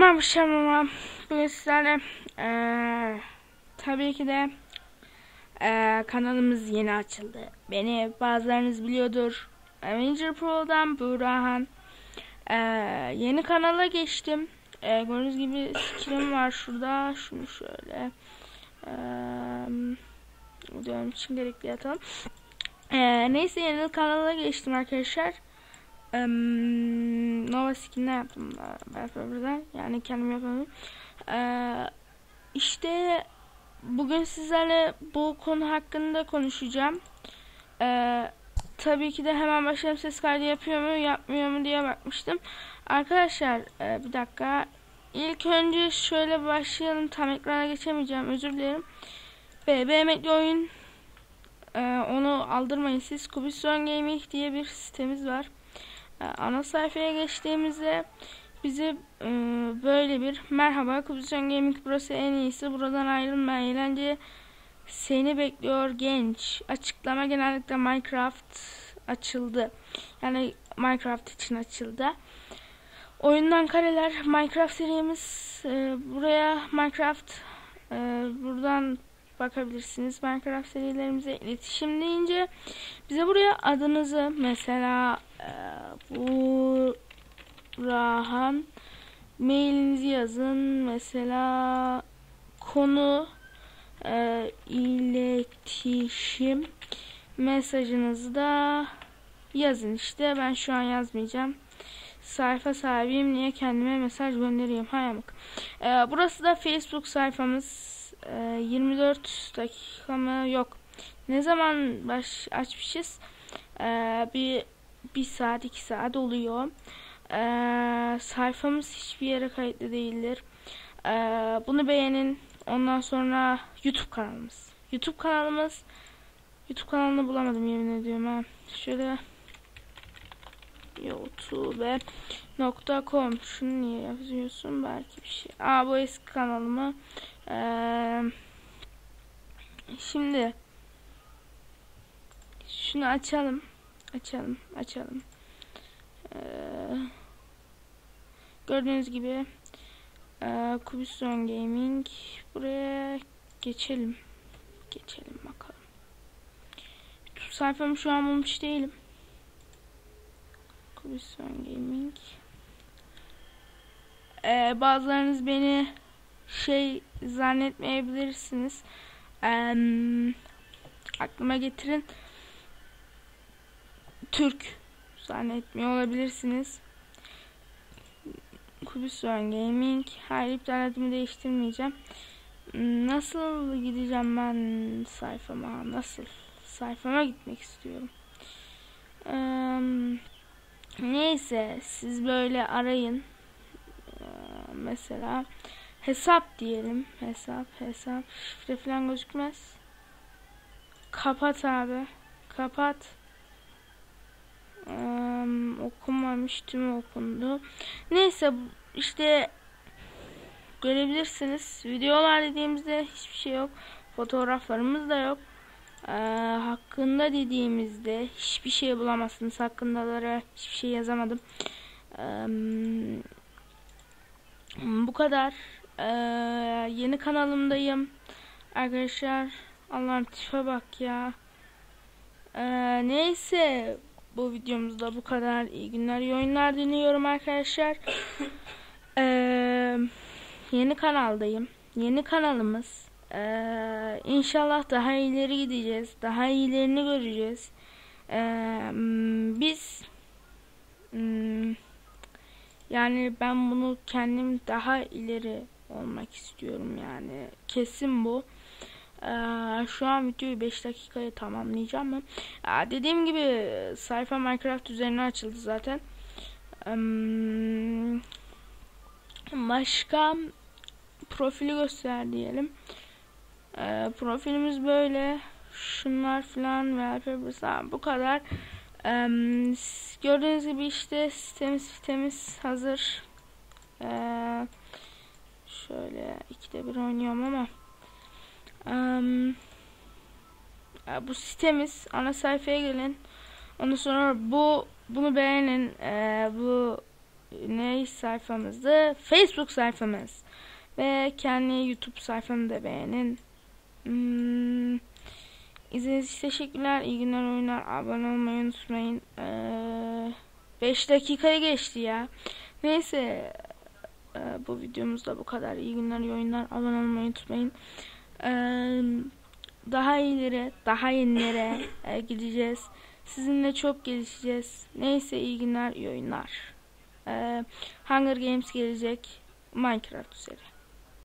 Merhaba Şamama. Bugün sizlerle eee, tabii ki de eee, kanalımız yeni açıldı. Beni bazılarınız biliyordur. Avenger Pro'dan Burhan. Eee, yeni kanala geçtim. Eee, gördüğünüz gibi skillim var şurada. Şunu şöyle. Eee diyorum için gerekli atalım. Eee, neyse yeni kanala geçtim arkadaşlar. Em, Nova skin'le yaptım ben buradan. Yani kendim yapamadım. Ee, işte bugün sizlerle bu konu hakkında konuşacağım. Ee, tabii ki de hemen başlayalım ses kaydı yapıyor mu yapmıyor mu diye bakmıştım. Arkadaşlar e, bir dakika. İlk önce şöyle başlayalım. Tam ekrana geçemeyeceğim. Özür dilerim. BB emekli oyun ee, onu aldırmayın siz. Kubison Gaming diye bir sitemiz var. Ee, ana sayfaya geçtiğimizde bizi e, böyle bir merhaba Kubison Gaming burası en iyisi buradan ayrılma eğlence seni bekliyor genç. Açıklama genellikle Minecraft açıldı. Yani Minecraft için açıldı. Oyundan kareler Minecraft serimiz e, buraya Minecraft e, buradan bakabilirsiniz. Minecraft serilerimize iletişim deyince bize buraya adınızı mesela e, Burhan mailinizi yazın. Mesela konu e, iletişim mesajınızı da yazın. İşte ben şu an yazmayacağım. Sayfa sahibiyim. Niye kendime mesaj göndereyim hayamık e, burası da facebook sayfamız. E, 24 dakika mı? Yok. Ne zaman baş açmışız? E, bir bir saat iki saat oluyor ee, sayfamız hiçbir yere kayıtlı değildir. Ee, bunu beğenin. Ondan sonra YouTube kanalımız. YouTube kanalımız YouTube kanalını bulamadım yemin ediyorum ha. Şöyle youtube.com Şunu niye yazıyorsun? Belki bir şey. Aa bu eski kanalımı. Ee, şimdi şunu açalım. Açalım. Açalım. Ee, Gördüğünüz gibi e, Kubison Gaming buraya geçelim. Geçelim bakalım. YouTube sayfamı şu an bulmuş değilim. Kubison Gaming. Ee, bazılarınız beni şey zannetmeyebilirsiniz. Ee, aklıma getirin. Türk zannetmiyor olabilirsiniz. Kubison Gaming. Hayır iptal adımı değiştirmeyeceğim. Nasıl gideceğim ben sayfama? Nasıl? Sayfama gitmek istiyorum. Ee, neyse siz böyle arayın. Ee, mesela hesap diyelim. Hesap hesap. Şifre falan gözükmez. Kapat abi. Kapat. Um, okunmamış okundu. Neyse işte görebilirsiniz. Videolar dediğimizde hiçbir şey yok. Fotoğraflarımız da yok. Ee, hakkında dediğimizde hiçbir şey bulamazsınız. Hakkındalara hiçbir şey yazamadım. Ee, bu kadar. Ee, yeni kanalımdayım. Arkadaşlar Allah'ım tipe bak ya. Ee, neyse bu videomuzda bu kadar. İyi günler, iyi oyunlar diliyorum arkadaşlar. ee, yeni kanaldayım. Yeni kanalımız. Ee, inşallah daha ileri gideceğiz. Daha iyilerini göreceğiz. Ee, biz hmm, yani ben bunu kendim daha ileri olmak istiyorum yani. Kesin bu. Ee, şu an videoyu 5 dakikaya tamamlayacağım ben. Ee, dediğim gibi sayfa Minecraft üzerine açıldı zaten. Ee, başka profili göster diyelim. Ee, profilimiz böyle. Şunlar filan ve bu kadar. Ee, gördüğünüz gibi işte sitemiz sitemiz hazır. Ee, şöyle ikide bir oynuyorum ama Um, bu sitemiz ana sayfaya gelin. Ondan sonra bu bunu beğenin. Ee, bu ne sayfamızdı? Facebook sayfamız. Ve kendi YouTube sayfamı da beğenin. Hmm, izlediğiniz için teşekkürler. İyi günler oyunlar. Abone olmayı unutmayın. 5 ee, dakikaya geçti ya. Neyse. E, bu videomuzda bu kadar. İyi günler, iyi oyunlar. Abone olmayı unutmayın. Daha iyileri, daha yenilere gideceğiz. Sizinle çok gelişeceğiz. Neyse iyi günler, iyi oyunlar. Hunger Games gelecek. Minecraft üzeri.